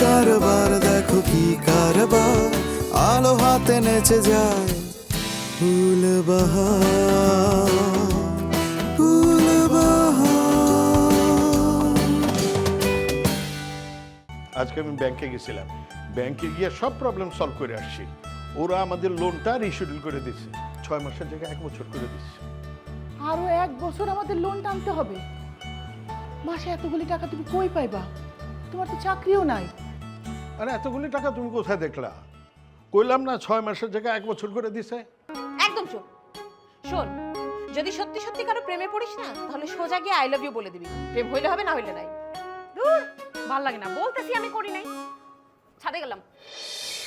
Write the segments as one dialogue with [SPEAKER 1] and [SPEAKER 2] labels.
[SPEAKER 1] কারবার, দেখো কি কারবার। আলো হাতে নেচে যায় ফুল
[SPEAKER 2] আজকে আমি ব্যাংকে গেছিলাম। ব্যাংকে গিয়ে সব প্রবলেম সলভ করে আসছি। ওরা আমাদের লোনটা রিশিডিউল করে দিচ্ছে ছয় মাসের জায়গায় এক বছর করে দিচ্ছে
[SPEAKER 3] আরও এক বছর আমাদের লোন টানতে হবে। মাসে এতগুলি টাকা তুমি কই পাইবা? তোমার তো চাকরিও নাই।
[SPEAKER 2] আরে এতগুলি টাকা তুমি কোথায় দেখলা? কইলাম না ছয় মাসের জায়গায় এক বছর করে দিছে।
[SPEAKER 4] একদম চুপ। শোন যদি সত্যি সত্যি কারও প্রেমে পড়িস না তাহলে সোজা গিয়ে আই লাভ ইউ বলে দিবি। প্রেম হইলে হবে না হইলে নাই। দূর ভালো লাগে না। বলতেছি আমি করি নাই। ছাদে গেলাম।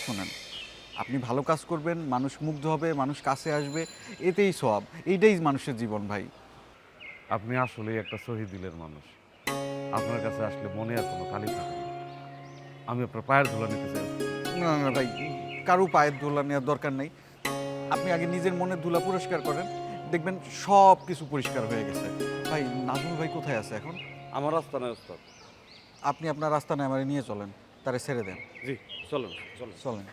[SPEAKER 5] শোনেন আপনি ভালো কাজ করবেন মানুষ মুগ্ধ হবে মানুষ কাছে আসবে এতেই সব এইটাই মানুষের জীবন ভাই।
[SPEAKER 6] আপনি আসলেই একটা শহীদিলের মানুষ। আপনার কাছে আসলে মনে আর কোনো কালি থাকে না। আমি আপনার পায়ের ধুলা নিতে চাই।
[SPEAKER 5] না না ভাই কারও পায়ের ধুলা নেওয়ার দরকার নেই। আপনি আগে নিজের মনের ধুলা পরিষ্কার করেন দেখবেন সব কিছু পরিষ্কার হয়ে গেছে। ভাই নাজমুল ভাই কোথায় আছে এখন?
[SPEAKER 6] আমার রাস্তা নয়
[SPEAKER 5] আপনি আপনার রাস্তা নিয়ে আমার নিয়ে চলেন তারে ছেড়ে দেন।
[SPEAKER 6] জি। চলুন চলুন।
[SPEAKER 5] চলেন।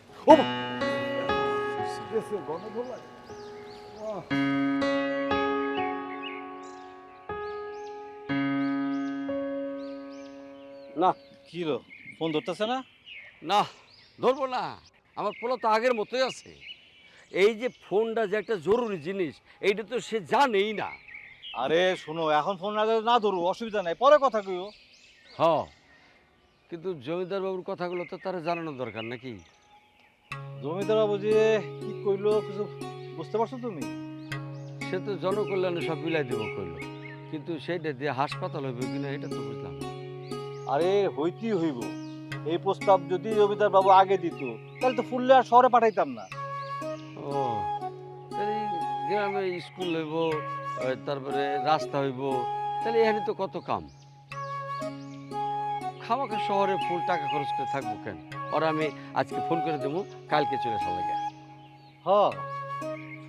[SPEAKER 7] না। কি রো? ফোন ধরতেছে না?
[SPEAKER 8] না ধরবো না। আমার পোলা তো আগের মতোই আছে। এই যে ফোনটা যে একটা জরুরি জিনিস এইটা তো সে জানেই না।
[SPEAKER 7] আরে শোনো এখন ফোন না না ধরু অসুবিধা নাই। পরে কথা কইও।
[SPEAKER 8] হ। কিন্তু জমিদার বাবুর কথাগুলো তো তারা জানানো দরকার নাকি?
[SPEAKER 7] জমিদার বাবু যে কি কইলো কিছু বুঝতে পারছ তুমি?
[SPEAKER 8] সে তো জনকল্যাণে সব মিলাই দেবো কইলো। কিন্তু সেইটা দিয়ে হাসপাতাল হইবে কিনা এটা তো বুঝলাম না।
[SPEAKER 7] আরে হইতেই হইব। এই প্রস্তাব যদি জমিদার বাবু আগে দিত তাহলে তো ফুললে আর শহরে পাঠাইতাম না।
[SPEAKER 8] ও তাহলে এই গ্রামে স্কুল হইব তারপরে রাস্তা হইব তাহলে এখানে তো কত কাম? খামাখা শহরে ফুল টাকা খরচ করে থাকব কেন? ওর আমি আজকে ফোন করে দেবো কালকে চলে আসা লাগে।
[SPEAKER 7] হ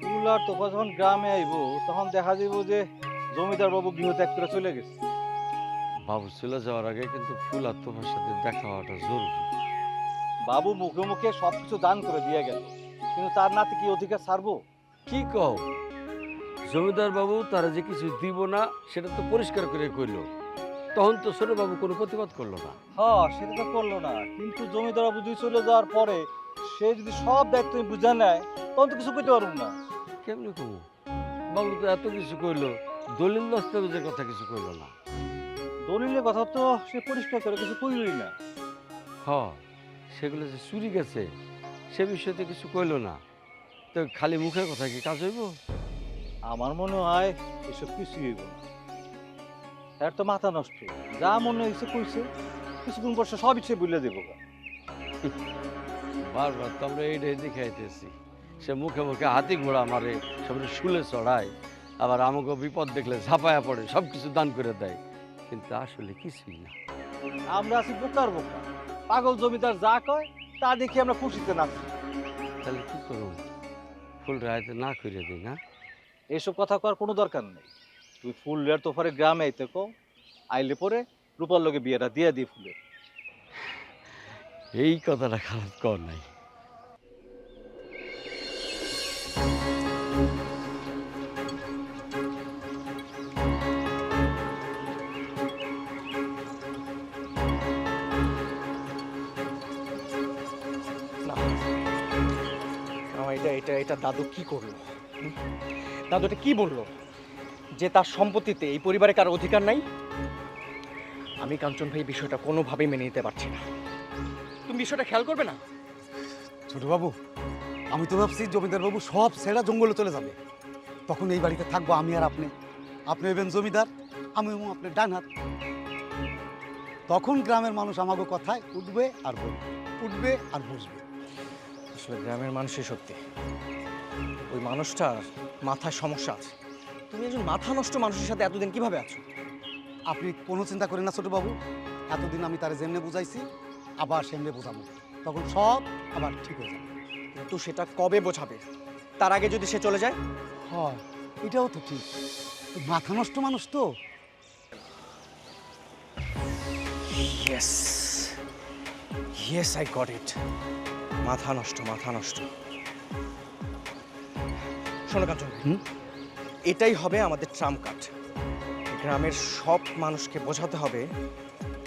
[SPEAKER 7] ফুল আর তোফা যখন গ্রামে আইব তখন দেখা যাব যে জমিদার বাবু গৃহ ত্যাগ করে চলে গেছে।
[SPEAKER 8] বাবু চলে যাওয়ার আগে কিন্তু ফুল আর তোমার সাথে দেখা হওয়াটা জরুরি।
[SPEAKER 7] বাবু মুখে মুখে সব কিছু দান করে দিয়ে গেল কিন্তু তার নাতে কি অধিকার ছাড়বো?
[SPEAKER 8] কি কও? জমিদার বাবু তারা যে কিছু দিব না সেটা তো পরিষ্কার করে কইলো। তখন তো ছোট কোনো প্রতিবাদ করল না।
[SPEAKER 7] হ্যাঁ সেটা তো করল না। কিন্তু জমিদার দুই চলে যাওয়ার পরে সে যদি সব দায়িত্ব বুঝে নেয় তখন তো কিছু করতে পারব না।
[SPEAKER 8] কেমনি কমু? বাবু তো এত কিছু কইলো দলিল দস্তাবেজের কথা কিছু কইলো না।
[SPEAKER 7] দলিলের কথা তো সে পরিষ্কার করে কিছু কইলই না।
[SPEAKER 8] হ সেগুলো যে চুরি গেছে সে বিষয়তে কিছু কইলো না। তো খালি মুখের কথা কি কাজ হইব?
[SPEAKER 7] আমার মনে হয় এসব কিছুই হইব না। এর তো মাথা নষ্ট। যা মনে হয়েছে কইছে কিছুদিন পর সে সব ইচ্ছে বলে দেবো
[SPEAKER 8] বারবার তো আমরা এইটাই দেখাইতেছি সে মুখে মুখে হাতি ঘোড়া মারে সবাই শুলে চড়ায় আবার আমাকে বিপদ দেখলে ঝাঁপায়া পড়ে সব কিছু দান করে দেয়। কিন্তু আসলে কিছুই না।
[SPEAKER 7] আমরা আছি বোকার বোকা। পাগল জমিদার যা কয় তা দেখি আমরা খুশিতে নাচি।
[SPEAKER 8] তাহলে কি করুন ফুল রায়তে না করে দিই না?
[SPEAKER 7] এসব কথা করার কোনো দরকার নেই। তুই ফুল তো তোফারে গ্রামে আইতে কো আইলে পরে রূপার লগে বিয়েটা দিয়ে দিই ফুলের।
[SPEAKER 8] এই কথাটা খারাপ কর নাই।
[SPEAKER 9] এটা এটা এটা দাদু কি করল? দাদু এটা কি বলল? যে তার সম্পত্তিতে এই পরিবারে কারও অধিকার নাই আমি কাঞ্চন ভাই বিষয়টা কোনোভাবেই মেনে নিতে পারছি না। তুমি বিষয়টা খেয়াল করবে না?
[SPEAKER 10] ছোট বাবু আমি তো ভাবছি জমিদার বাবু সব সেরা জঙ্গলে চলে যাবে। তখন এই বাড়িতে থাকব আমি আর আপনি। আপনি হইবেন জমিদার আমি হব আপনার ডান হাত তখন গ্রামের মানুষ আমাকে কথায় উঠবে আর বলবে উঠবে আর বুঝবে
[SPEAKER 11] আসলে গ্রামের মানুষই সত্যি। ওই মানুষটার মাথায় সমস্যা আছে। তুমি একজন মাথা নষ্ট মানুষের সাথে এতদিন কীভাবে আছো?
[SPEAKER 10] আপনি কোনো চিন্তা করেন না ছোটবাবু এতদিন আমি তারে যেমনে বুঝাইছি আবার সেমনে বোঝাবো। তখন সব আবার ঠিক হয়ে যাবে।
[SPEAKER 11] কিন্তু সেটা কবে বোঝাবে? তার আগে যদি সে চলে যায়?
[SPEAKER 10] হয় এটাও তো ঠিক। মাথা নষ্ট মানুষ তো।
[SPEAKER 11] Yes yes I got it মাথা নষ্ট মাথা নষ্ট। শোনো কাঞ্চন ভাই, এটাই হবে আমাদের ট্রাম্প কার্ড। গ্রামের সব মানুষকে বোঝাতে হবে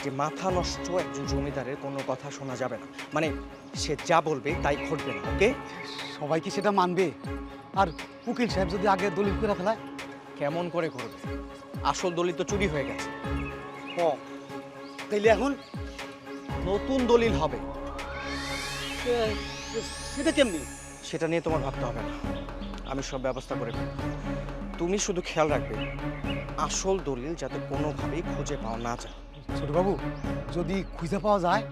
[SPEAKER 11] যে মাথা নষ্ট একজন জমিদারের কোনো কথা শোনা যাবে না। মানে সে যা বলবে তাই ঘটবে না ওকে?
[SPEAKER 10] সবাই কি সেটা মানবে? আর উকিল সাহেব যদি আগে দলিল করে ফেলায়?
[SPEAKER 11] কেমন করে করবে? আসল দলিল তো চুরি হয়ে গেছে।
[SPEAKER 10] ও তাইলে এখন
[SPEAKER 11] নতুন দলিল হবে।
[SPEAKER 10] সেটা কেমনি?
[SPEAKER 11] সেটা নিয়ে তোমার ভাবতে হবে না। আমি সব ব্যবস্থা করে ফেলব। তুমি শুধু খেয়াল রাখবে আসল দলিল যাতে কোনোভাবেই খুঁজে পাওয়া না যায়।
[SPEAKER 10] ছোটবাবু যদি খুঁজে পাওয়া যায়?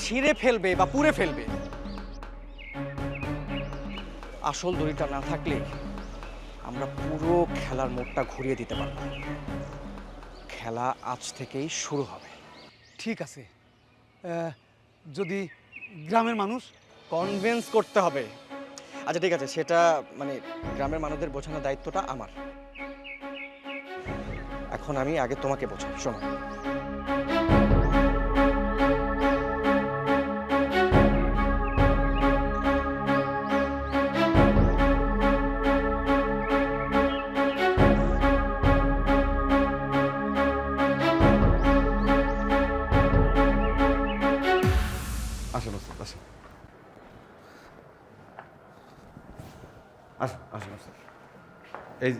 [SPEAKER 11] ছিঁড়ে ফেলবে বা পুড়ে ফেলবে। আসল দড়িটা না থাকলে আমরা পুরো খেলার মোড়টা ঘুরিয়ে দিতে পারব। খেলা আজ থেকেই শুরু হবে।
[SPEAKER 10] ঠিক আছে। যদি গ্রামের মানুষ?
[SPEAKER 11] কনভিন্স করতে হবে। আচ্ছা ঠিক আছে, সেটা মানে গ্রামের মানুষদের বোঝানোর দায়িত্বটা আমার। এখন আমি আগে তোমাকে বোঝাই শোনো।
[SPEAKER 12] আসেন ওস্তাদ আসেন আসেন আসেন এই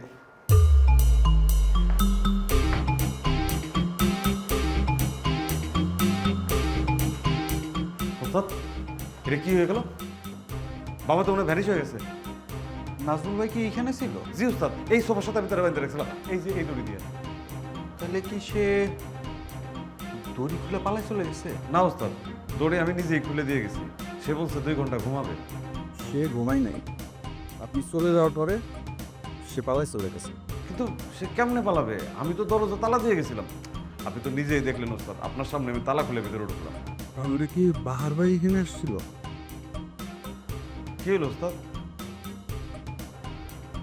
[SPEAKER 12] এটা কি হয়ে গেল? বাবা তো মনে ভ্যানিশ হয়ে গেছে।
[SPEAKER 13] নাজমুল ভাই কি এখানে ছিল?
[SPEAKER 12] জি ওস্তাদ। এই সোফার সাথে আমি তারা বেঁধে রেখেছিলাম। এই যে এই দড়ি দিয়ে।
[SPEAKER 13] তাহলে কি সে দড়ি খুলে পালায় চলে গেছে?
[SPEAKER 12] না ওস্তাদ। দড়ি আমি নিজেই খুলে দিয়ে গেছি। সে বলছে দুই ঘণ্টা ঘুমাবে।
[SPEAKER 14] সে ঘুমাই নাই। আপনি চলে যাওয়ার পরে সে পালাই চলে গেছে।
[SPEAKER 12] কিন্তু সে কেমনে পালাবে? আমি তো দরজা তালা দিয়ে গেছিলাম। আপনি তো নিজেই দেখলেন ওস্তাদ আপনার সামনে আমি তালা খুলে ভেতরে ঢুকলাম।
[SPEAKER 14] তাহলে কি বাহার ভাই এখানে আসছিল?
[SPEAKER 12] কি হলো ওস্তাদ?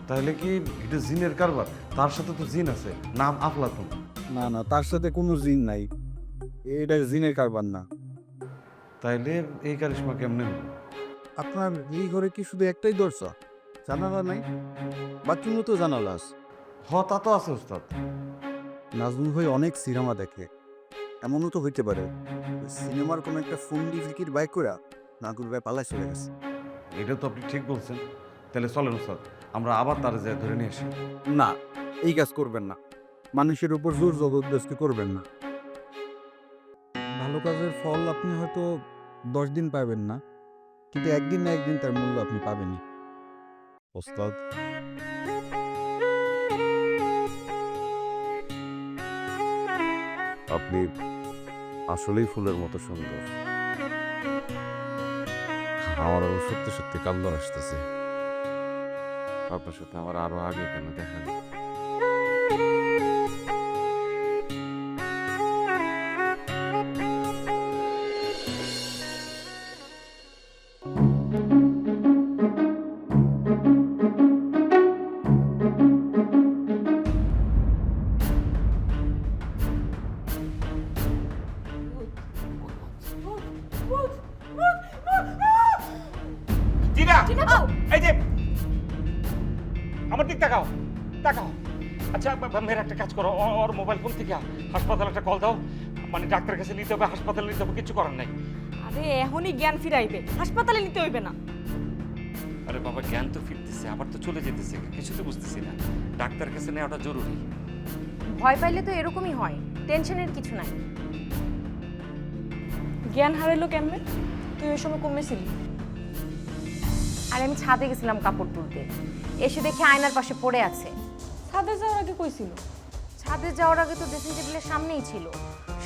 [SPEAKER 12] তাহলে কি এটা জিনের কারবার? তার সাথে তো জিন আছে নাম আফলাতুন।
[SPEAKER 14] না না তার সাথে কোনো জিন নাই। এটা জিনের কারবার না।
[SPEAKER 12] তাইলে এই কারিশমা কেমনে হলো?
[SPEAKER 14] আপনার এই ঘরে কি শুধু একটাই দরজা? জানালা নাই? বাথরুমও তো জানালা আছে।
[SPEAKER 12] হ তা তো আছে ওস্তাদ
[SPEAKER 14] নাজমুল ভাই অনেক সিনেমা দেখে। এমনও তো হইতে পারে। ওই সিনেমার কোনো একটা ফন্ডি ফিকির বাইক করে নাগুর ভাই পালায় চলে গেছে।
[SPEAKER 12] এটা তো আপনি ঠিক বলছেন। তাহলে চলেন ওস্তাদ আমরা আবার তার যায় ধরে নিয়ে আসি।
[SPEAKER 14] না এই কাজ করবেন না। মানুষের উপর জোর জবরদস্তি করবেন না। ভালো কাজের ফল আপনি হয়তো দশ দিন পাবেন না। কিন্তু একদিন না একদিন তার মূল্য আপনি পাবেনই। ওস্তাদ? আপনি আসলেই ফুলের মতো সুন্দর। আমার সত্যি সত্যি কান্দ আসতেছে। আপনার সাথে আমার আরও আগে কেন দেখা
[SPEAKER 15] কাজ করো। ওর মোবাইল ফোন থেকে হাসপাতালে একটা কল দাও। মানে ডাক্তারের কাছে নিতে হবে হাসপাতালে নিতে হবে কিছু করার নাই।
[SPEAKER 16] আরে এখনই জ্ঞান ফিরাইবে। হাসপাতালে নিতে হইবে না।
[SPEAKER 4] আরে বাবা জ্ঞান তো ফিরতেছে আবার তো চলে যেতেছে। কিছু তো বুঝতেছি না। ডাক্তার কাছে নেওয়াটা জরুরি।
[SPEAKER 16] ভয় পাইলে তো এরকমই হয়। টেনশনের কিছু নাই। জ্ঞান হারাইলো কেমনে? তুই ওই সময় কমেছিলি। আর আমি ছাদে গেছিলাম কাপড় তুলতে। এসে দেখে আয়নার পাশে পড়ে আছে। ছাদে যাওয়ার আগে কইছিল।
[SPEAKER 4] ছাদে যাওয়ার আগে তো ড্রেসিং টেবিলের সামনেই ছিল।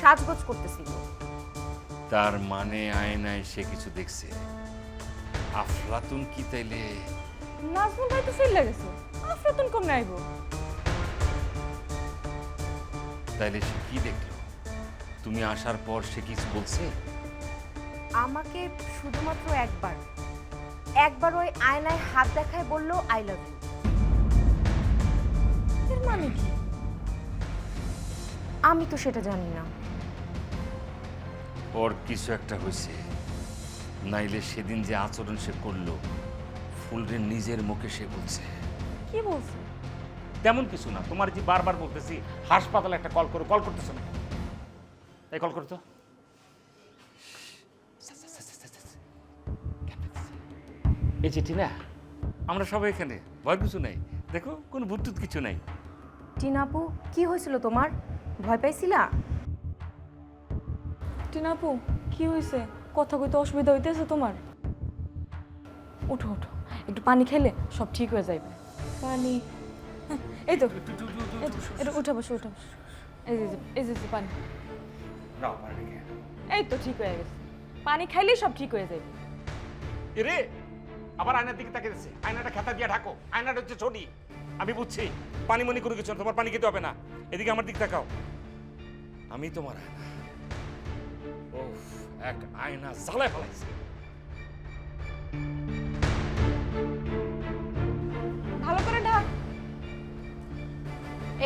[SPEAKER 4] সাজগোজ করতেছিল।
[SPEAKER 15] তার মানে আয়নায় সে কিছু দেখছে। আফলাতুন কি তাইলে?
[SPEAKER 4] নাজমুল ভাই তো চলে গেছে। আফরাতুন কম নাইব
[SPEAKER 15] তাইলে সে কি দেখল? তুমি আসার পর সে কিছু বলছে?
[SPEAKER 4] আমাকে শুধুমাত্র একবার একবার ওই আয়নায় হাত দেখায় বলল আই লাভ ইউ এর মানে কি? আমি তো সেটা জানি না।
[SPEAKER 15] ওর কিছু একটা হয়েছে। নাইলে সেদিন যে আচরণ সে করল ফুলরে নিজের মুখে সে বলছে।
[SPEAKER 4] কি বলছে?
[SPEAKER 15] তেমন কিছু না তোমার যে বারবার বলতেছি হাসপাতালে একটা কল করো কল করতেছো না এই কল করতো এই চিঠি না আমরা সবাই এখানে ভয় কিছু নাই। দেখো কোনো ভুটুত কিছু নাই।
[SPEAKER 4] টিনাপু কি হয়েছিল তোমার? ভয় পাইছিলা?
[SPEAKER 16] টিনাপু কি হয়েছে কথা কইতে অসুবিধা হইতেছে তোমার? উঠো উঠো। একটু পানি খেলে সব ঠিক হয়ে যাবে পানি। হ্যাঁ, এই তো। এটা উঠে বসো উঠে বসো। এই যে এই যে, পানি। এই তো ঠিক হয়ে গেছে। পানি খাইলেই সব ঠিক হয়ে যাবে
[SPEAKER 15] রে আবার আয়নার দিকে তাকিয়ে আয়নাটা খাতা দিয়ে ঢাকো। আয়নাটা হচ্ছে ছোটি আমি বুঝছি পানি মনি করে কিছু না, তোমার পানি খেতে হবে না। এদিকে আমার দিক তাকাও। আমি তোমার এক আয়না জ্বালায় ফেলাইছে।
[SPEAKER 4] ভালো করে ঢাক।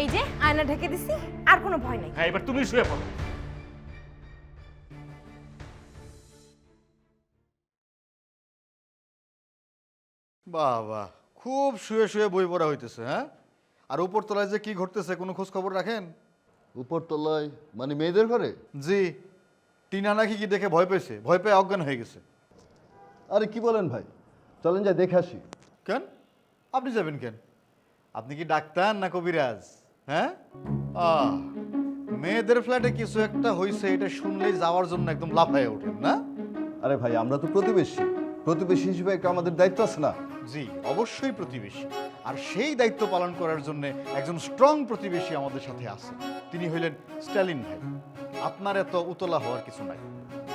[SPEAKER 4] এই যে আয়না ঢেকে দিছি আর কোনো ভয় নাই।
[SPEAKER 15] হ্যাঁ এবার তুমি শুয়ে পড়ো।
[SPEAKER 5] বাহ বাহ খুব শুয়ে শুয়ে বই পড়া হইতেছে হ্যাঁ? আর উপর তলায় যে কি ঘটতেছে কোনো খোঁজ খবর রাখেন?
[SPEAKER 17] উপর তলায় মানে মেয়েদের ঘরে?
[SPEAKER 5] জি। টিনা নাকি কি দেখে ভয় পেয়েছে? ভয় পেয়ে অজ্ঞান হয়ে গেছে।
[SPEAKER 17] আরে কি বলেন ভাই? চলেন যাই দেখে আসি।
[SPEAKER 5] কেন? আপনি যাবেন কেন? আপনি কি ডাক্তার না কবিরাজ? হ্যাঁ? আহ, মেয়েদের ফ্ল্যাটে কিছু একটা হয়েছে এটা শুনলেই যাওয়ার জন্য একদম লাফায় ওঠেন না?
[SPEAKER 17] আরে ভাই আমরা তো প্রতিবেশী। প্রতিবেশী হিসেবে একটা আমাদের দায়িত্ব আছে না?
[SPEAKER 5] জি অবশ্যই প্রতিবেশী। আর সেই দায়িত্ব পালন করার জন্য একজন স্ট্রং প্রতিবেশী আমাদের সাথে আছে। তিনি হইলেন স্ট্যালিন ভাই। আপনার এত উতলা হওয়ার কিছু নাই।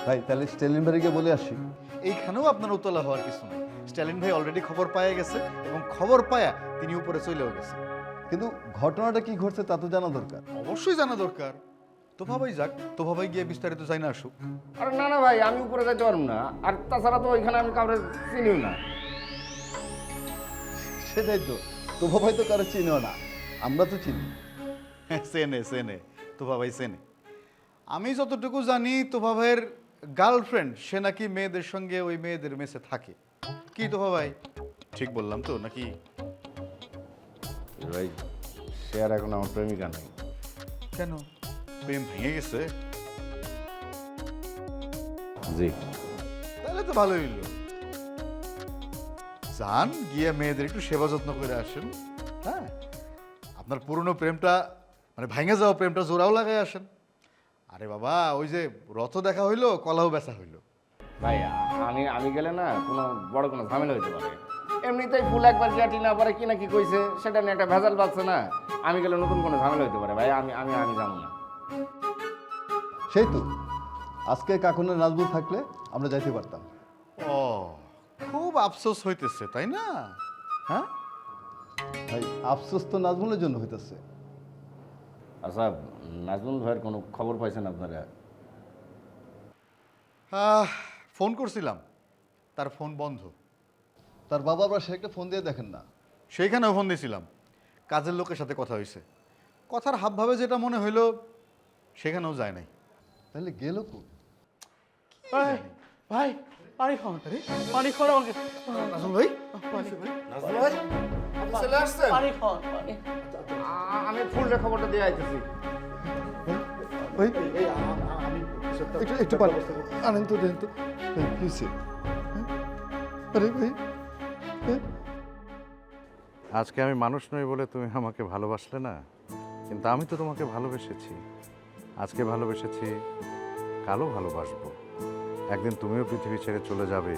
[SPEAKER 17] ভাই তাহলে স্টেলিন ভাইকে বলে আসি।
[SPEAKER 5] এইখানেও আপনার উতলা হওয়ার কিছু নাই। স্ট্যালিন ভাই অলরেডি খবর পায়ে গেছে এবং খবর পায়া তিনি উপরে চলেও গেছে।
[SPEAKER 17] কিন্তু ঘটনাটা কি ঘটছে তা তো জানা দরকার।
[SPEAKER 5] অবশ্যই জানা দরকার। তোফা ভাই যাক তোফা ভাই গিয়ে বিস্তারিত জানি না আসুক।
[SPEAKER 18] আরে না না ভাই আমি উপরে যাইতে পারব না। আর তাছাড়া তো ওইখানে আমি কাউরে চিনিও না।
[SPEAKER 17] সেটাই তো তোফা ভাই তো কারও চিনিও না। আমরা তো চিনি।
[SPEAKER 5] সেনে সেনে তোফা ভাই সেনে। আমি যতটুকু জানি তোফা ভাইয়ের গার্লফ্রেন্ড সে নাকি মেয়েদের সঙ্গে ওই মেয়েদের মেসে থাকে। কি তোফা ভাই ঠিক বললাম তো নাকি?
[SPEAKER 18] ভাই সে আর এখন আমার প্রেমিকা নাই।
[SPEAKER 5] কেন? প্রেম ভেঙে গেছে
[SPEAKER 18] জি।
[SPEAKER 5] তাহলে তো ভালোই হইল। যান গিয়ে মেয়েদের একটু সেবা যত্ন করে আসেন হ্যাঁ? আপনার পুরনো প্রেমটা মানে ভেঙে যাওয়া প্রেমটা জোড়াও লাগাই আসেন। আরে বাবা ওই যে রথ দেখা হইল কলাও বেচা হইল।
[SPEAKER 18] ভাই আমি আমি গেলে না কোনো বড় কোনো ঝামেলা হইতে পারে। এমনিতেই ফুল একবার গিয়াটি না পারে কি না কি কইছে সেটা নিয়ে একটা ভেজাল পাচ্ছে না। আমি গেলে নতুন কোনো ঝামেলা হইতে পারে। ভাই আমি আমি আমি যাব না।
[SPEAKER 17] সেই তো। আজকে কাকুনের নাজবুল থাকলে আমরা যাইতে পারতাম।
[SPEAKER 5] ও খুব আফসোস হইতেছে তাই না? হ্যাঁ?
[SPEAKER 17] ভাই আফসোস তো নাজমুলের জন্য হইতেছে।
[SPEAKER 18] আচ্ছা নাজমুল ভাইয়ের কোনো খবর পাইছেন আপনারা?
[SPEAKER 5] আহ, ফোন করছিলাম। তার ফোন বন্ধ।
[SPEAKER 17] তার বাবা আবার সে একটা ফোন দিয়ে দেখেন না।
[SPEAKER 5] সেইখানেও ফোন দিয়েছিলাম কাজের লোকের সাথে কথা হয়েছে কথার হাবভাবে যেটা মনে হইল সেখানেও যায় নাই।
[SPEAKER 17] তাহলে গেল কো?
[SPEAKER 19] ভাই পানি খাওয়ান পানি খাওয়ান আমাকে।
[SPEAKER 5] আসল ভাই?
[SPEAKER 19] পানি খাওয়ান পানি
[SPEAKER 18] আমি ফুলটা খবরটা দিয়ে আইতেছি।
[SPEAKER 17] একটু একটু দেন তো। ভাই আরে ভাই
[SPEAKER 6] আজকে আমি মানুষ নই বলে তুমি আমাকে ভালোবাসলে না কিন্তু আমি তো তোমাকে ভালোবেসেছি। আজকে ভালোবেসেছি কালও ভালোবাসবো। একদিন তুমিও পৃথিবী ছেড়ে চলে যাবে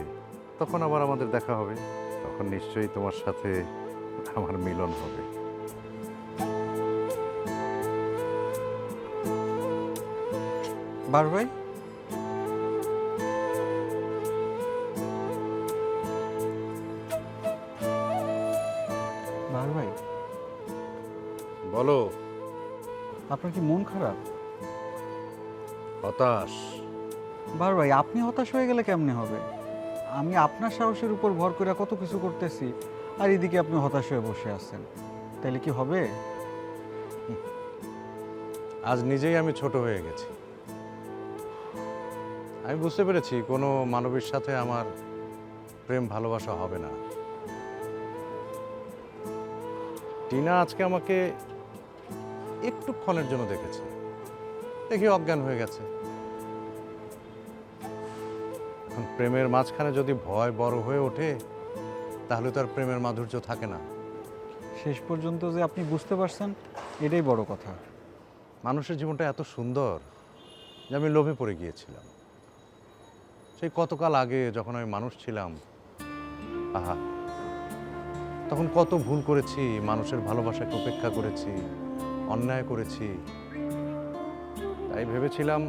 [SPEAKER 6] তখন আবার আমাদের দেখা হবে তখন নিশ্চয়ই তোমার সাথে আমার মিলন হবে।
[SPEAKER 14] বার ভাই বার ভাই
[SPEAKER 6] বলো।
[SPEAKER 14] আপনার কি মন খারাপ?
[SPEAKER 6] হতাশ।
[SPEAKER 14] বার ভাই আপনি হতাশ হয়ে গেলে কেমনে হবে? আমি আপনার সাহসের উপর ভর করে কত কিছু করতেছি আর এদিকে আপনি হতাশ হয়ে বসে আছেন। তাহলে কি হবে?
[SPEAKER 6] আজ নিজেই আমি ছোট হয়ে গেছি। আমি বুঝতে পেরেছি কোনো মানবীর সাথে আমার প্রেম ভালোবাসা হবে না। টিনা আজকে আমাকে একটু ক্ষণের জন্য দেখেছে। দেখি অজ্ঞান হয়ে গেছে। এখন প্রেমের মাঝখানে যদি ভয় বড় হয়ে ওঠে তাহলে তো আর প্রেমের মাধুর্য থাকে না।
[SPEAKER 14] শেষ পর্যন্ত যে আপনি বুঝতে পারছেন এটাই বড় কথা।
[SPEAKER 6] মানুষের জীবনটা এত সুন্দর যে আমি লোভে পড়ে গিয়েছিলাম। সেই কতকাল আগে যখন আমি মানুষ ছিলাম আহা তখন কত ভুল করেছি মানুষের ভালোবাসাকে উপেক্ষা করেছি অন্যায় করেছি। তাই ভেবেছিলাম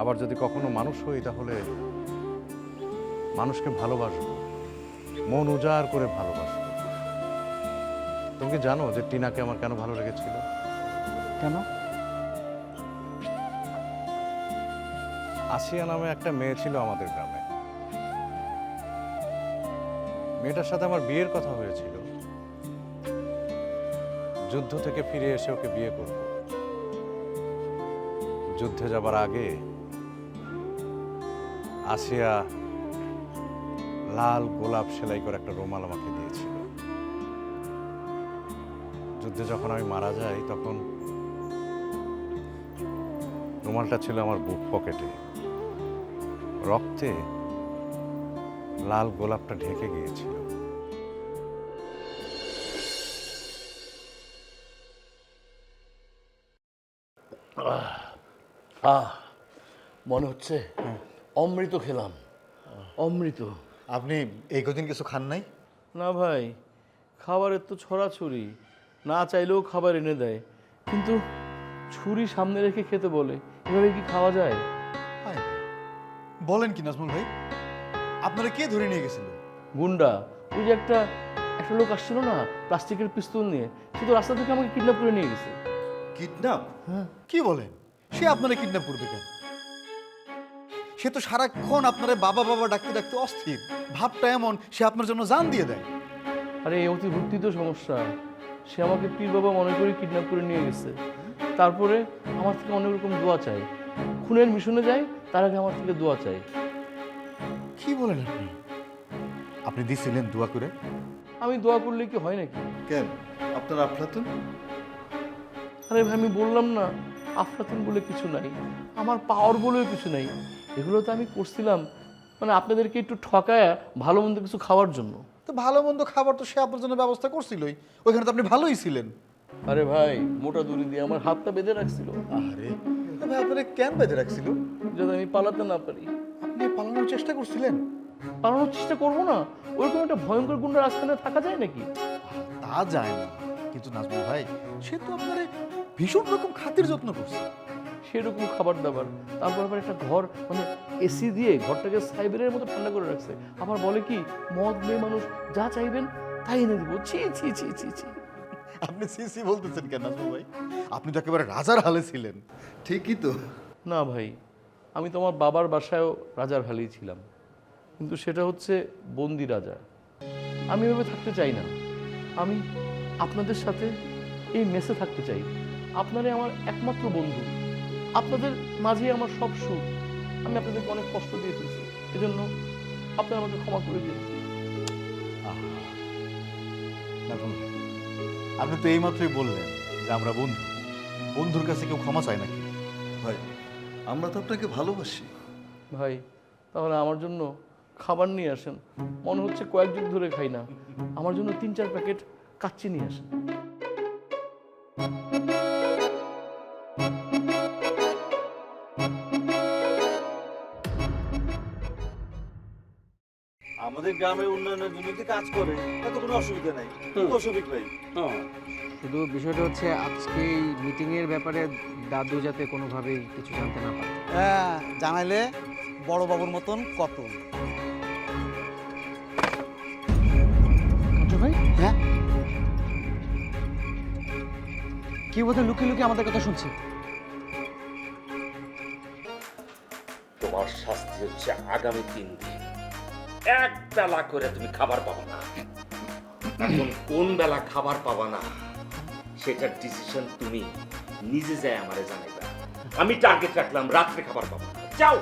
[SPEAKER 6] আবার যদি কখনো মানুষ হই তাহলে মানুষকে ভালোবাসবো মন উজাড় করে ভালোবাসবো। তুমি কি জানো যে টিনাকে আমার কেন ভালো লেগেছিল?
[SPEAKER 14] কেন?
[SPEAKER 6] আসিয়া নামে একটা মেয়ে ছিল আমাদের গ্রামে। মেয়েটার সাথে আমার বিয়ের কথা হয়েছিল। যুদ্ধ থেকে ফিরে এসে ওকে বিয়ে করব। যুদ্ধে যাবার আগে আসিয়া লাল গোলাপ সেলাই করে একটা রুমাল আমাকে দিয়েছিল। যুদ্ধে যখন আমি মারা যাই, তখন রুমালটা ছিল আমার বুক পকেটে। রক্তে লাল গোলাপটা ঢেকে গিয়েছিল।
[SPEAKER 2] আহ মনে হচ্ছে অমৃত খেলাম। অমৃত।
[SPEAKER 5] আপনি এই কদিন কিছু খান নাই?
[SPEAKER 19] না ভাই খাবারের তো ছড়াছড়ি। না চাইলেও খাবার এনে দেয়। কিন্তু ছুরি সামনে রেখে খেতে বলে এভাবে কি খাওয়া যায়?
[SPEAKER 5] বলেন কি নাজমুল ভাই আপনারা কে ধরে নিয়ে গেছিল
[SPEAKER 19] গুন্ডা ওই যে একটা একটা লোক আসছিল না প্লাস্টিকের পিস্তল নিয়ে সে তো রাস্তা থেকে আমাকে কিডন্যাপ করে নিয়ে গেছে।
[SPEAKER 5] কিডন্যাপ হ্যাঁ। কি বলেন? সে আপনারা কিডন্যাপ করবে কেন? সে তো সারাক্ষণ আপনারা বাবা বাবা ডাকতে ডাকতে অস্থির। ভাবটা এমন সে আপনার জন্য জান দিয়ে দেয়।
[SPEAKER 19] আরে এই অতি ভর্তি তো সমস্যা। সে আমাকে পীর বাবা মনে করে কিডন্যাপ করে নিয়ে গেছে। তারপরে আমার থেকে অনেক রকম দোয়া চাই খুনের মিশনে যায় তার আগে আমার থেকে দোয়া চাই
[SPEAKER 5] কি বলেন আপনি? আপনি দিছিলেন দোয়া করে?
[SPEAKER 19] আমি দোয়া করলে কি হয় নাকি?
[SPEAKER 1] কেন? আপনার আফলাতুন?
[SPEAKER 19] আরে ভাই আমি বললাম না। আফলাতুন বলে কিছু নাই আমার পাওয়ার বলেও কিছু নাই। এগুলো তো আমি করছিলাম মানে আপনাদেরকে একটু ঠকায়া ভালো মন্দ কিছু খাওয়ার জন্য।
[SPEAKER 5] তো ভালো মন্দ খাবার তো সে আপনার জন্য ব্যবস্থা করছিলই ওইখানে তো আপনি ভালোই ছিলেন।
[SPEAKER 19] আরে ভাই মোটা দড়ি দিয়ে আমার হাতটা বেঁধে রাখছিল।
[SPEAKER 5] আরে ভাই আপনারা কেন বেঁধে রাখছিল?
[SPEAKER 19] যাতে আমি পালাতে না পারি।
[SPEAKER 5] আপনি পালানোর চেষ্টা করছিলেন?
[SPEAKER 19] পালানোর চেষ্টা করব না? ওরকম একটা ভয়ঙ্কর গুন্ডার আস্থানে থাকা যায় নাকি?
[SPEAKER 5] তা যায় না। কিন্তু নাজমুল ভাই সে তো আপনার ভীষণ রকম খাতির যত্ন করছে।
[SPEAKER 19] সেরকম খাবার দাবার। তারপর আবার একটা ঘর মানে এসি দিয়ে ঘরটাকে সাইবেরিয়ার মতো ঠান্ডা করে রাখছে। আবার বলে কি মদ মেয়ে মানুষ যা চাইবেন তাই এনে দেবো। ছি ছি ছি ছি ছি।
[SPEAKER 5] আপনি সিসি বলতেছেন কেন নাজমুল ভাই? আপনি তো একেবারে রাজার হালে ছিলেন।
[SPEAKER 1] ঠিকই তো।
[SPEAKER 19] না ভাই আমি তোমার বাবার বাসায়ও রাজার হালেই ছিলাম। কিন্তু সেটা হচ্ছে বন্দি রাজা। আমি এভাবে থাকতে চাই না। আমি আপনাদের সাথে এই মেসে থাকতে চাই। আপনারাই আমার একমাত্র বন্ধু। আপনাদের মাঝেই আমার সব সুখ। আমি আপনাদেরকে অনেক কষ্ট দিয়ে ফেলছি। এজন্য আপনারা আমাকে ক্ষমা করে দিন।
[SPEAKER 5] আপনি তো এইমাত্রই বললেন যে আমরা বন্ধু। বন্ধুর কাছে কেউ ক্ষমা চায় নাকি?
[SPEAKER 1] ভাই আমরা তো আপনাকে ভালোবাসি।
[SPEAKER 19] ভাই তাহলে আমার জন্য খাবার নিয়ে আসেন। মনে হচ্ছে কয়েক যুগ ধরে খাই না। আমার জন্য তিন চার প্যাকেট কাচ্চি নিয়ে আসেন।
[SPEAKER 7] আমাদের গ্রামের উন্নয়নের জন্য যদি কাজ করে তাতে কোনো অসুবিধা নাই। অসুবিধ ভাই
[SPEAKER 9] শুধু বিষয়টা হচ্ছে আজকে এই মিটিংয়ের ব্যাপারে দাদু যাতে কোনোভাবেই কিছু জানতে না পারে।
[SPEAKER 10] হ্যাঁ জানাইলে বড় বাবুর মতন কত।
[SPEAKER 9] কি বোধহয় লুকিয়ে লুকিয়ে আমাদের কথা শুনছে?
[SPEAKER 15] তোমার শাস্তি হচ্ছে আগামী তিন দিন। এক বেলা করে তুমি খাবার পাবো না। কোন বেলা খাবার পাবা না, সেটার ডিসিশন তুমি নিজে যায় আমারে জানাইবা। আমি টার্গেট রাখলাম, রাত্রে খাবার পাবো। যাও!